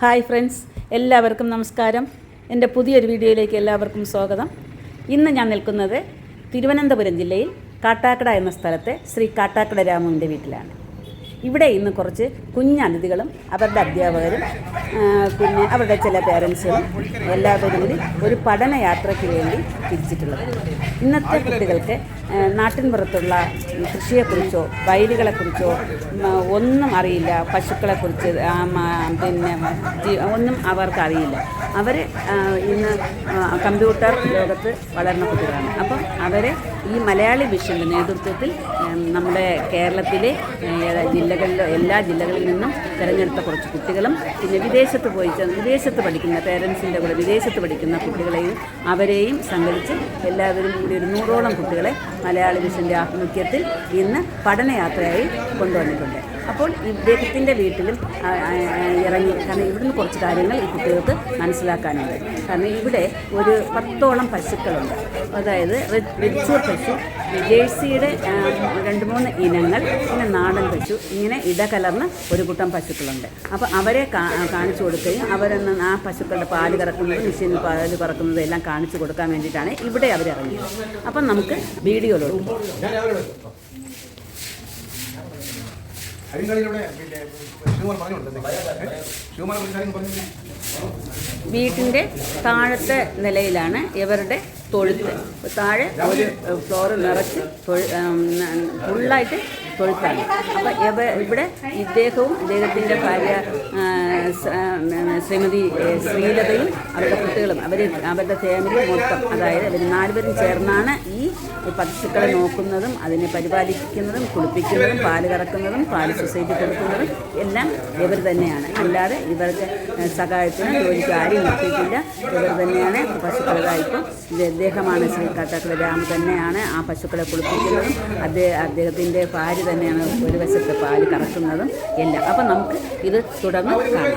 Hi friends എല്ലാവർക്കും നമസ്കാരം. എന്റെ പുതിയൊരു വീഡിയോയിലേക്ക് എല്ലാവർക്കും സ്വാഗതം. ഇന്ന് ഞാൻ നിൽക്കുന്നത് തിരുവനന്തപുരം ജില്ലയിൽ കാട്ടാക്കട എന്ന സ്ഥലത്തെ ശ്രീ കാട്ടാക്കട രാമുവിന്റെ വീട്ടിലാണ്. ഇവിടെ ഇന്ന് കുറച്ച് കുഞ്ഞതിഥികളും അവരുടെ അധ്യാപകരും പിന്നെ അവരുടെ ചില പേരൻസുകളും എല്ലാവരും കൂടി ഒരു പഠനയാത്രയ്ക്ക് വേണ്ടി തിരിച്ചിട്ടുള്ളത്. ഇന്നത്തെ കുട്ടികൾക്ക് നാട്ടിൻപുറത്തുള്ള കൃഷിയെക്കുറിച്ചോ വയലുകളെക്കുറിച്ചോ ഒന്നും അറിയില്ല. പശുക്കളെക്കുറിച്ച് പിന്നെ ഒന്നും അവർക്ക് അറിയില്ല. അവർ ഇന്ന് കമ്പ്യൂട്ടർ ലോകത്ത് വളർന്ന കുട്ടികളാണ്. അപ്പം അവരെ ഈ മലയാളി വിഷന്റെ നേതൃത്വത്തിൽ നമ്മുടെ കേരളത്തിലെ ജില്ലകളിലോ എല്ലാ ജില്ലകളിൽ നിന്നും തിരഞ്ഞെടുത്ത കുറച്ച് കുട്ടികളും പിന്നെ വിദേശത്ത് പോയി വിദേശത്ത് പഠിക്കുന്ന പേരൻസിന്റെ കൂടെ വിദേശത്ത് പഠിക്കുന്ന കുട്ടികളെയും അവരെയും സംഘടിച്ച് എല്ലാവരും കൂടി ഒരു നൂറോളം കുട്ടികളെ മലയാളി വിഷന്റെ ആഭിമുഖ്യത്തിൽ ഇന്ന് പഠനയാത്രയായി കൊണ്ടുവന്നിട്ടുണ്ട്. അപ്പോൾ ഇദ്ദേഹത്തിന്റെ വീട്ടിലും ഇറങ്ങി കാരണം ഇവിടുന്ന് കുറച്ച് കാര്യങ്ങൾ ഈ കുട്ടികൾക്ക് മനസ്സിലാക്കാനുണ്ട്. കാരണം ഇവിടെ ഒരു പത്തോളം പശുക്കളുണ്ട്. അതായത് റെ- വെച്ചൂർ പശു ജേഴ്സിയുടെ രണ്ട് മൂന്ന് ഇനങ്ങൾ പിന്നെ നാടൻ പശു ഇങ്ങനെ ഇടകലർന്ന ഒരു കൂട്ടം പശുക്കളുണ്ട്. അപ്പോൾ അവരെ കാണിച്ചു കൊടുക്കുകയും അവരെന്ന് ആ പശുക്കളുടെ പാൽ കറക്കുന്നത് മെഷീനിൽ പാൽ കറക്കുന്നത് എല്ലാം കാണിച്ചു കൊടുക്കാൻ വേണ്ടിയിട്ടാണ് ഇവിടെ അവരിറങ്ങിയത് അപ്പം നമുക്ക് വീഡിയോ വീഡിയോയിലോട്ട് കരിങ്കളിയിലൂടെ പിന്നെ ശിവകുമാർ പറഞ്ഞു വീട്ടിന്റെ താഴത്തെ നിലയിലാണ് ഇവരുടെ തൊഴുത്ത്. താഴെ ഒരു ഫ്ലോർ നിറച്ച് ഫുള്ളായിട്ട് തൊഴുത്താണ്. അപ്പോൾ ഇവ ഇവിടെ ഇദ്ദേഹവും ഇദ്ദേഹത്തിന്റെ ഭാര്യ ശ്രീമതി ശ്രീലതയും അവരുടെ കുട്ടികളും. അവർ അവരുടെ ഫാമിലി മൊത്തം. അതായത് അവർ നാലുപേരും ചേർന്നാണ് ഈ പശുക്കളെ നോക്കുന്നതും അതിനെ പരിപാലിക്കുന്നതും കുളിപ്പിക്കുന്നതും പാൽ കറക്കുന്നതും പാൽ സൊസൈറ്റി കൊടുക്കുന്നതും എല്ലാം ഇവർ തന്നെയാണ്. അല്ലാതെ ഇവർക്ക് സഹായത്തിന് ജോലിക്ക് ആരും നിർത്തിയിട്ടില്ല. ഇവർ തന്നെയാണ് പശുക്കളുടെ അദ്ദേഹമാണ് ശ്രീ കാട്ടാക്കട രാമ തന്നെയാണ് ആ പശുക്കളെ കുളിപ്പിക്കുന്നതും അദ്ദേഹം അദ്ദേഹത്തിന്റെ പാൽ തന്നെയാണ് ഒരു വശത്ത് പാൽ കറക്കുന്നതും എല്ലാം. അപ്പം നമുക്ക് ഇത് തുടർന്ന് കാണാം.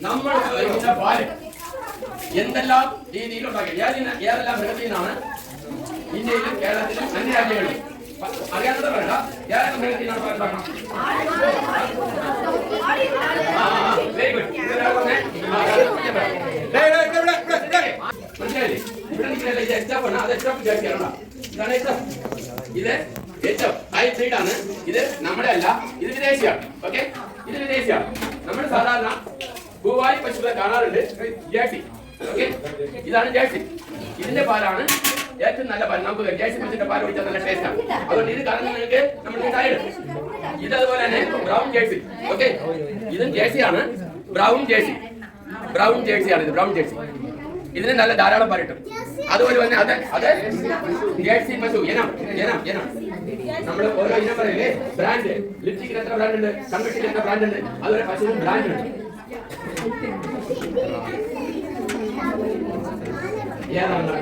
നമ്മൾ ഉപയോഗിക്കുന്ന പാൽ എന്തെല്ലാം രീതിയിൽ ഏതെല്ലാം മൃഗത്തിൽ ഇന്ത്യയിലും കേരളത്തിലും അന്യ രാജ്യങ്ങളിലും പ- അറിയാത്തത് വേണ്ട very good. ഇതൊരാൾ പറഞ്ഞേ. മനസ്സിലായില്ലേ? ഇവിടെ നിൽക്കുന്ന ഇത് HF ആണ്. അത് HF ജേഴ്സിയാണ്. ഇതാണ് HF. ഇത് HF ഹൈബ്രിഡ് ആണ് ഇത് നമ്മുടെ അല്ല ഇത് വിദേശിയാണ് ഓക്കെ ഇത് വിദേശിയാണ് നമ്മൾ സാധാരണ പൂവായി പശുക്കളെ കാണാറുണ്ട് ജേഴ്സി ഓക്കെ ഇതാണ് ജേഴ്സി ഇതിന്റെ പാലാണ് ഏറ്റവും നല്ല പാൽ നമുക്ക് ജേഴ്സി പശുവിന്റെ പാൽ കുടിച്ചാൽ നല്ല ടേസ്റ്റ് ആണ് അതുകൊണ്ട് ഇത് കാരണം നിങ്ങൾക്ക് നമ്മൾ ഇത് അതുപോലെ തന്നെ ബ്രൗൺ ജേഴ്സി ഓക്കെ ഇതും ജേഴ്സിയാണ് ബ്രൗൺ ജേഴ്സി ബ്രൗൺ ജേഴ്സിയാണ് ഇത്. ബ്രൗൺ ജേഴ്സി ഇതിന് നല്ല ധാരാളം പാൽ കിട്ടും. അതുപോലെ തന്നെ അതെ അതെ ജേഴ്സി പശു. ഇനം ഇനം ഇനം. നമ്മൾ ഓരോ ഇനം പറയില്ലേ? ബ്രാൻഡ് ലിപ്സ്റ്റിക്കിന് എത്ര ബ്രാൻഡ് ഉണ്ട്? കൺവെക്ഷന് എത്ര ബ്രാൻഡ് ഉണ്ട്? അതുപോലെ ബ്രാൻഡ് ഉണ്ട്. ഏതാണ്?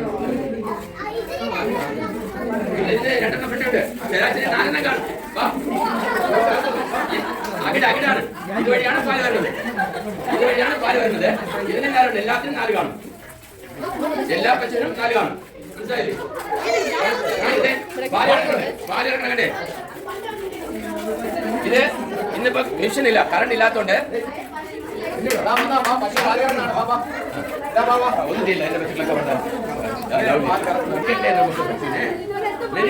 അകിടാണ് ഇതുവഴിയാണ് പാൽ വരുന്നത് ഇതുവഴി പാൽ വരുന്നത് ഇതിന് നാലുണ്ട് എല്ലാത്തിനും നാല് കാണും എല്ലാ പശുവിനും നാല് കാണും മനസ്സിലായില്ലേ. പാൽ ഇറക്കണേ പാൽ ഇറക്കണേ ഇത് ഇന്നിപ്പോ മെഷീൻ ഇല്ല കറണ്ട് ഇല്ലാത്തോണ്ട് ഒന്നും ചെയ്യില്ല എന്റെ പച്ചക്കളൊക്കെ വേണ്ട Where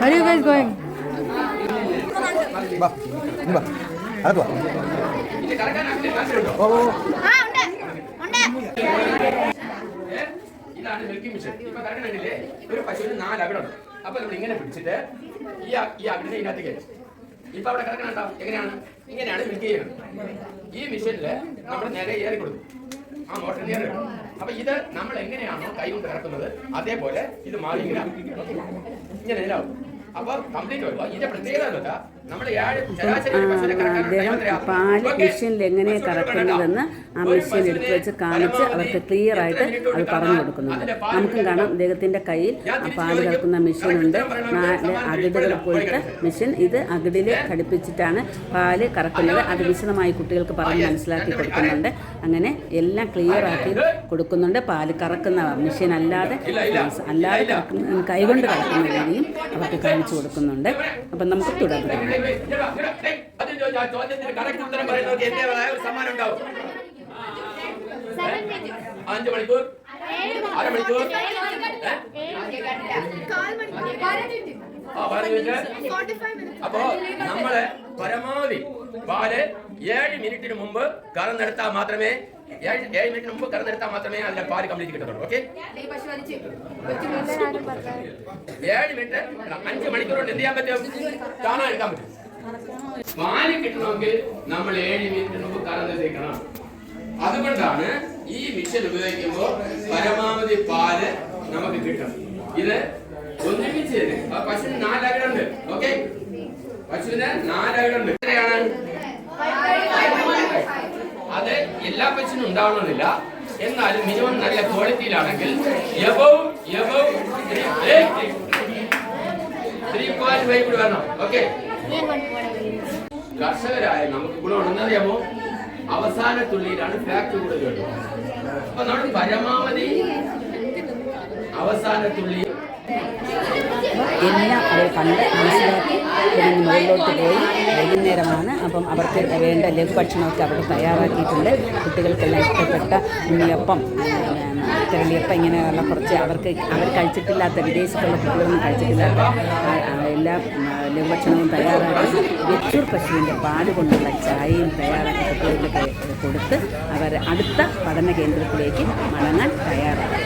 are you guys going? വാ ഇനി വാ. അത് വാ. ഇത് കറക്കാനാക്കില്ല കാശുണ്ടോ ഓ. ഓ, ഓ. ഏ? ഇതാണ് മിൽക്കിംഗ് മിഷൻ ഇപ്പൊ കറക്കണില്ലേ ഒരു പശുവിന് നാല് അകിടുണ്ട്. അപ്പൊ നമ്മൾ ഇങ്ങനെ പിടിച്ചിട്ട് ഈ ഈ അകിടിനെ ഇതിനകത്ത് കയറ്റും. ഇപ്പൊ അവിടെ കിടക്കണുണ്ടോ എങ്ങനെയാണ്? ഇങ്ങനെയാണ് മിൽക്ക് ചെയ്യുന്നത്. ഈ മിഷനിൽ നമ്മൾ നേരെ ഏറി കൊടുക്കും. ആ മോട്ടർ ഏറി. അപ്പൊ ഇത് നമ്മൾ എങ്ങനെയാണോ കൈ കൊണ്ട് ഇറക്കുന്നത് അതേപോലെ ഇത് മാറി ഇങ്ങനെ. ഇങ്ങനെ അപ്പൊ കംപ്ലീറ്റ് വരുമ്പോ ഇതിന്റെ പ്രത്യേകത നമ്മൾ അദ്ദേഹം പാൽ. മെഷീനിൽ എങ്ങനെ കറക്കേണ്ടതെന്ന് കറക്കുന്നതെന്ന് ആ മെഷീൻ എടുത്ത് വെച്ച് കാണിച്ച് അവർക്ക് ക്ലിയർ ആയിട്ട് അത് പറഞ്ഞു കൊടുക്കുന്നുണ്ട്. നമുക്കും കാണാം. അദ്ദേഹത്തിന്റെ കയ്യിൽ ആ പാൽ. കറക്കുന്ന മെഷീനുണ്ട് ഉണ്ട്. നാല് അകിടുകൾ പോയിട്ട് മെഷീൻ ഇത് അകിടിൽ ഘടിപ്പിച്ചിട്ടാണ് പാൽ കറക്കുന്നത്. അത് വിശദമായി കുട്ടികൾക്ക് പറഞ്ഞ് മനസ്സിലാക്കി കൊടുക്കുന്നുണ്ട്. അങ്ങനെ എല്ലാം ക്ലിയർ ആക്കി കൊടുക്കുന്നുണ്ട്. പാൽ കറക്കുന്ന മെഷീൻ അല്ലാതെ അല്ലാതെ കൈകൊണ്ട് കറക്കുന്ന രീതിയും അവർക്ക് കാണിച്ചു കൊടുക്കുന്നുണ്ട്. അപ്പം നമുക്ക് തുടങ്ങാം. അഞ്ച് അപ്പോ നമ്മൾ പരമാവധി പാൽ ഏഴ് മിനിറ്റിന് മുമ്പ് കറന്നെടുത്താൽ മാത്രമേ അതുകൊണ്ടാണ് ഈ മിഷൻ ഉപയോഗിക്കുമ്പോൾ പരമാവധി പാൽ നമുക്ക് കിട്ടും. ഇത് ഒന്നിപ്പിച്ച് പശുവിന് നാലകടുണ്ട് ഓക്കെ പശുവിന് നാലകടുണ്ട് എത്രയാണ്? അത് എല്ലാ പച്ചിനും ഉണ്ടാവണമെന്നില്ല എന്നാലും മിനിമം നല്ല ക്വാളിറ്റിയിലാണെങ്കിൽ കർഷകരായ നമുക്ക് ഗുണം എന്നറിയാമോ അവസാന തുള്ളിയിലാണ് ഫാക്ട് കൂടുതൽ അപ്പൊ നമ്മൾ പരമാവധി അവസാന തുള്ളി എല്ലാം അവർ കണ്ട് മനസ്സിലാക്കി ഞാൻ മുകളിലോട്ട് പോയി വൈകുന്നേരമാണ്. അപ്പം അവർക്ക് വേണ്ട ലഘുഭക്ഷണമൊക്കെ അവിടെ തയ്യാറാക്കിയിട്ടുണ്ട്. കുട്ടികൾക്കെല്ലാം ഇഷ്ടപ്പെട്ട ഉണ്ണിയപ്പം തിരളിയപ്പം ഇങ്ങനെയുള്ള കുറച്ച് അവർക്ക് അവർ കഴിച്ചിട്ടില്ലാത്ത വിദേശത്തുള്ള കുട്ടികളൊന്നും കഴിച്ചിട്ടില്ലാത്ത എല്ലാ ലഘുഭക്ഷണവും തയ്യാറാക്കി വെച്ചൂർ പശുവിന്റെ പാൽ കൊണ്ടുള്ള ചായയും തയ്യാറാക്കി കുട്ടികൾക്ക് കൊടുത്ത് അവർ അടുത്ത പഠന കേന്ദ്രത്തിലേക്ക് മടങ്ങാൻ തയ്യാറാക്കി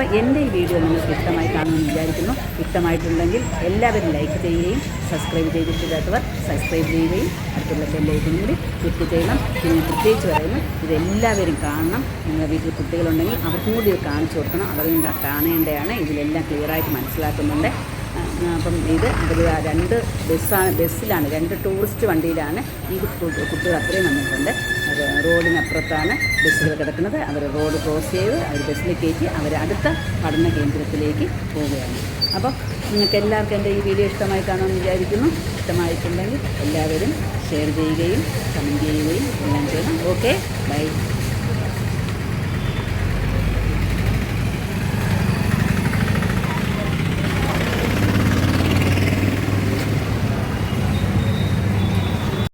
അപ്പോൾ എന്റെ ഈ വീഡിയോ നിങ്ങൾക്ക് ഇഷ്ടമായി കാണുമെന്ന് വിചാരിക്കുന്നു. ഇഷ്ടമായിട്ടുണ്ടെങ്കിൽ എല്ലാവരും ലൈക്ക് ചെയ്യുകയും സബ്സ്ക്രൈബ് ചെയ്തിട്ടില്ലാത്തവർ സബ്സ്ക്രൈബ് ചെയ്യുകയും അടുത്തുള്ള ബെല്ലൈക്കും കൂടി ക്ലിക്ക് ചെയ്യണം. പിന്നെ പ്രത്യേകിച്ച് പറയുന്നു ഇതെല്ലാവരും കാണണം. നിങ്ങളുടെ വീട്ടിൽ കുട്ടികളുണ്ടെങ്കിൽ അവർക്കും കൂടി ഇത് കാണിച്ചു കൊടുക്കണം. അവരും കാണേണ്ടതാണ്. ഇതിലെല്ലാം ക്ലിയറായിട്ട് മനസ്സിലാക്കുന്നുണ്ട്. അപ്പം ഇത് ഇവർ രണ്ട് ബസ്സാണ് ബസ്സിലാണ് രണ്ട് ടൂറിസ്റ്റ് വണ്ടിയിലാണ് ഈ കുട്ടികൾ അത്രയും വന്നിട്ടുണ്ട്. റോഡിനപ്പുറത്താണ് ബസ്സുകൾ കിടക്കുന്നത്. അവർ റോഡ് ക്രോസ് ചെയ്ത് അവർ ബസ്സിൽ കയറ്റി അവർ അടുത്ത പഠന കേന്ദ്രത്തിലേക്ക് പോവുകയാണ്. അപ്പോൾ നിങ്ങൾക്ക് എല്ലാവർക്കും എന്റെ ഈ വീഡിയോ ഇഷ്ടമായി കാണുമെന്ന് വിചാരിക്കുന്നു. ഇഷ്ടമായിട്ടുണ്ടെങ്കിൽ എല്ലാവരും ഷെയർ ചെയ്യുകയും കമന്റ് ചെയ്യുകയും എല്ലാം ചെയ്യണം. ഓക്കെ? ബൈ.